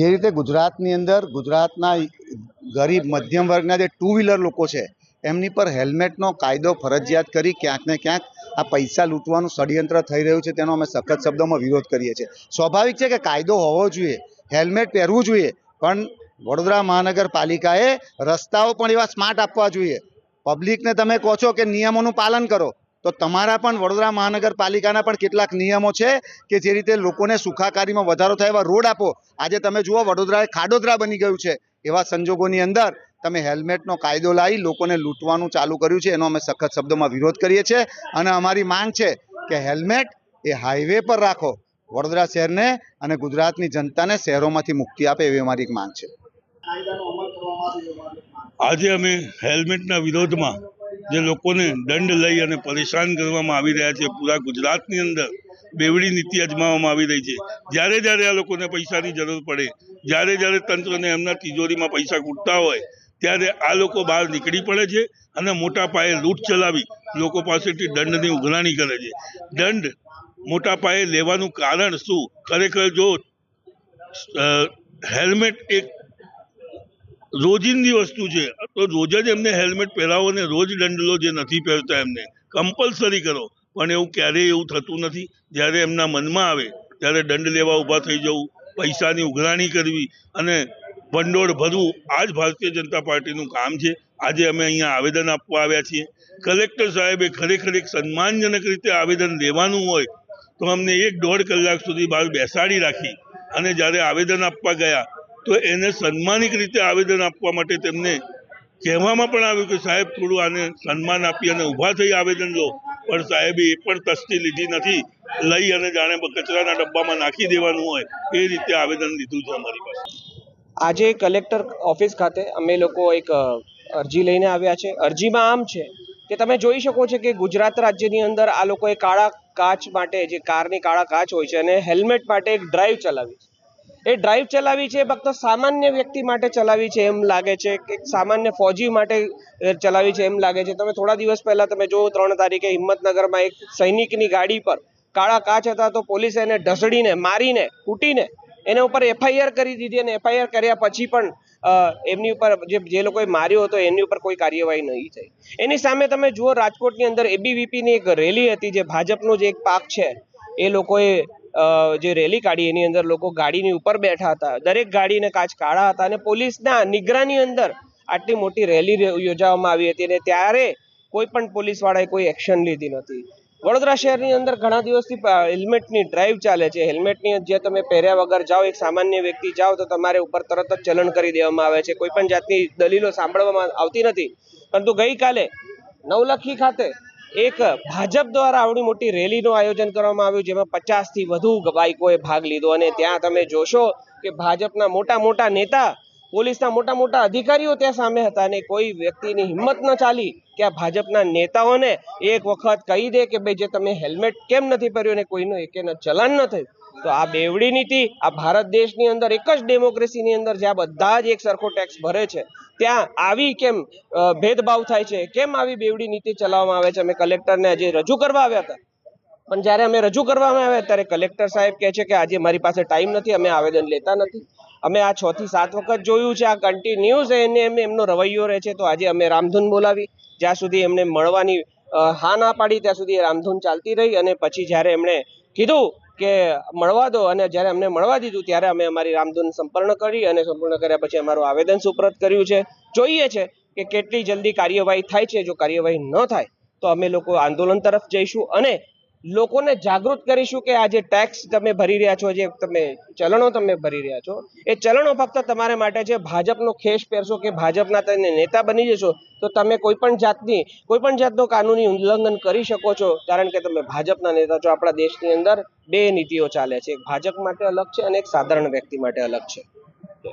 જે રીતે ગુજરાતની અંદર ગુજરાતના ગરીબ મધ્યમ વર્ગના જે ટુ વ્હીલર લોકો છે, એમની પર હેલ્મેટનો કાયદો, ફરજિયાત કરી ક્યાંક ને ક્યાંક આ પૈસા લૂંટવાનું ષડયંત્ર થઈ રહ્યું છે તેનો અમે સખત શબ્દોમાં વિરોધ કરીએ છીએ. સ્વાભાવિક છે કે કાયદો હોવો જોઈએ, હેલ્મેટ પહેરવું જોઈએ, પણ વડોદરા મહાનગરપાલિકાએ રસ્તાઓ પણ એવા સ્માર્ટ આપવા જોઈએ. પબ્લિકને તમે કહો છો કે નિયમોનું પાલન કરો તો તમારા પણ વડોદરા મહાનગરપાલિકાના પણ કેટલાક નિયમો છે કે જે રીતે લોકોને સુખાકારીમાં વધારો થાય એવા રોડ આપો. આજે તમે જુઓ વડોદરા ખાડોદરા બની ગયું છે. એવા સંજોગોની અંદર તમે હેલ્મેટનો કાયદો લાવી લોકોને લૂંટવાનું ચાલુ કર્યું છે. એનો અમે સખત શબ્દોમાં વિરોધ કરીએ છીએ. અને અમારી માંગ છે કે હેલ્મેટ એ હાઈવે પર રાખો. વડોદરા શહેરને અને ગુજરાતની જનતાને શહેરોમાંથી મુક્તિ આપે એવી અમારી એક માંગ છે. આજે અમે હેલ્મેટના વિરોધમાં જે લોકોને દંડ લઈ અને પરેશાન કરવામાં આવી રહ્યા છે પૂરા ગુજરાતની અંદર, બેવડી નીતિ અજમાવવામાં આવી રહી છે. જ્યારે જ્યારે આ લોકોને પૈસાની જરૂર પડે, જ્યારે જ્યારે તંત્રને એમના તિજોરીમાં પૈસા ખૂટતા હોય, ત્યારે આ લોકો બહાર નીકળી પડે છે અને મોટા પાયે લૂંટ ચલાવી લોકો પાસેથી દંડની ઉઘરાણી કરે છે. દંડ મોટા પાયે લેવાનું કારણ શું? ખરેખર જો હેલ્મેટ એક રોજિંદી વસ્તુ છે તો રોજ જ એમને હેલ્મેટ પહેરાવો ને રોજ દંડ લો જે નથી પહેરતા એમને કમ્પલસરી કરો. પણ એવું ક્યારેય એવું થતું નથી. જ્યારે એમના મનમાં આવે, ત્યારે દંડ લેવા ઊભા થઈ જવું, પૈસાની ઉઘરાણી કરવી અને ભંડોળ ભરવું, આ જ ભારતીય જનતા પાર્ટીનું કામ છે. આજે અમે અહીંયા આવેદન આપવા આવ્યા છીએ. કલેક્ટર સાહેબે ખરેખર એક સન્માનજનક રીતે આવેદન લેવાનું હોય, તો અમને એક દોઢ કલાક સુધી બહાર બેસાડી રાખી. અને જ્યારે આવેદન આપવા ગયા, તો એને સન્માનિક રીતે આવેદન આપવા માટે તેમને કહેવામાં પણ આવ્યું કે સાહેબ, થોડું આને સન્માન આપી અને ઊભા થઈ આવેદન લો પણ સાહેબે, એ પણ તસ્તી લીધી નથી. લઈ અને જાણે કચરાના ડબ્બામાં નાખી દેવાનું હોય, એ રીતે આવેદન લીધું છે અમારી પાસે. આજે કલેક્ટર ઓફિસ ખાતે અમે લોકો એક અરજી લઈને આવ્યા છે. અરજીમાં આમ છે કે તમે જોઈ શકો છો કે ગુજરાત રાજ્યની અંદર આ લોકોએ કાળા કાચ માટે જે કારની કાળા કાચ હોય છે અને હેલ્મેટ માટે એક ડ્રાઈવ ચલાવી છે. એ ડ્રાઈવ ચલાવી છે, ફક્ત સામાન્ય વ્યક્તિ માટે ચલાવી છે એમ લાગે છે કે સામાન્ય ફોજી માટે ચલાવી છે એમ લાગે છે. તમે થોડા દિવસ પહેલા તમે જો ત્રણ તારીખે હિંમતનગરમાં એક સૈનિકની ગાડી પર કાળા કાચ હતા, તો પોલીસે એને ઢસડીને, મારીને, કૂટીને એના ઉપર એફઆઈઆર કરી દીધી અને એફઆઈઆર કર્યા પછી પણ એમની ઉપર જે જે લોકોએ માર્યો હતો, એની ઉપર કોઈ કાર્યવાહી નહીં થઈ. એની સામે તમે જુઓ, રાજકોટની અંદર એબીવીપીની એક રેલી હતી, જે ભાજપનો જે એક પાક છે. એ લોકોએ જે રેલી કાઢી એની અંદર લોકો ગાડીની ઉપર બેઠા હતા. દરેક ગાડીને કાચ કાળા હતા અને પોલીસના નિગરાની અંદર આટલી મોટી રેલી યોજાવામાં આવી હતી અને ત્યારે કોઈ પણ પોલીસવાળાએ કોઈ એક્શન લીધી નથી વડોદરા શહેરની અંદર ઘણા દિવસથી હેલ્મેટની ડ્રાઈવ ચાલે છે. હેલ્મેટની જે તમે પહેર્યા વગર જાઓ, એક સામાન્ય વ્યક્તિ જાઓ, તો તમારે ઉપર તરત જ ચલણ કરી દેવામાં આવે છે. કોઈ પણ જાતની દલીલો સાંભળવામાં આવતી નથી. પરંતુ ગઈકાલે નવલખી ખાતે એક ભાજપ દ્વારા આવડી મોટી રેલીનું આયોજન કરવામાં આવ્યું, જેમાં પચાસથી વધુ બાઇકોએ ભાગ લીધો. અને ત્યાં તમે જોશો કે ભાજપના મોટા મોટા નેતા, પોલીસના મોટા મોટા અધિકારીઓ ત્યાં સામે હતા અને કોઈ વ્યક્તિની હિંમત ન ચાલી કે આ ભાજપના નેતાઓને એક વખત કહી દે કે, ભાઈ, જે તમે હેલ્મેટ કેમ નથી પહેર્યું અને કોઈનું એકેનું ચલન ન થયું? તો આ બેવડી નીતિ આ ભારત દેશની અંદર એક જ ડેમોક્રેસીની અંદર જ્યાં બધા જ એક સરખો ટેક્સ ભરે છે, ત્યાં આવી કેમ ભેદભાવ થાય છે? કેમ આવી બેવડી નીતિ ચલાવવામાં આવે છે? અમે કલેક્ટરને આજે રજૂ કરવા આવ્યા હતા. પણ જ્યારે અમે રજૂ કરવામાં આવ્યા ત્યારે કલેક્ટર સાહેબ કહે છે કે આજે મારી પાસે ટાઈમ નથી, અમે આવેદન લેતા નથી. અમે આ છ થી સાત વખત જોયું છે, આ કન્ટિન્યુઅસ એને એમ, એમનો રવૈયો રહે છે. તો આજે અમે રામધૂન બોલાવી. જ્યાં સુધી એમને મળવાની હા ના પાડી, ત્યાં સુધી રામધૂન ચાલતી રહી અને પછી જ્યારે એમણે કીધું કે મળવા દો અને જ્યારે અમને મળવા દીધું, ત્યારે અમે અમારી રામધૂન સંપૂર્ણ કરી અને સંપૂર્ણ કર્યા પછી અમારું આવેદન સુપ્રત કર્યું છે. જોઈએ છે કે કેટલી જલ્દી કાર્યવાહી થાય છે. જો કાર્યવાહી ન થાય, તો અમે લોકો આંદોલન તરફ જઈશું અને લોકોને જાગૃત કરીશું કે આ જે ટેક્સ તમે ભરી રહ્યા છો, જે તમે ચલણો તમે ભરી રહ્યા છો, એ ચલણો ફક્ત તમારા માટે છે. ભાજપનો ખેસ પહેરશો કે ભાજપના તમે નેતા બની જશો, તો તમે કોઈ પણ જાતની, કોઈ પણ જાતનો કાનૂની ઉલ્લંઘન કરી શકો છો. કારણ કે તમે ભાજપના નેતા છો. આપણા દેશની અંદર બે નીતિઓ ચાલે છે. એક ભાજપ માટે અલગ છે અને એક સાધારણ વ્યક્તિ માટે અલગ છે.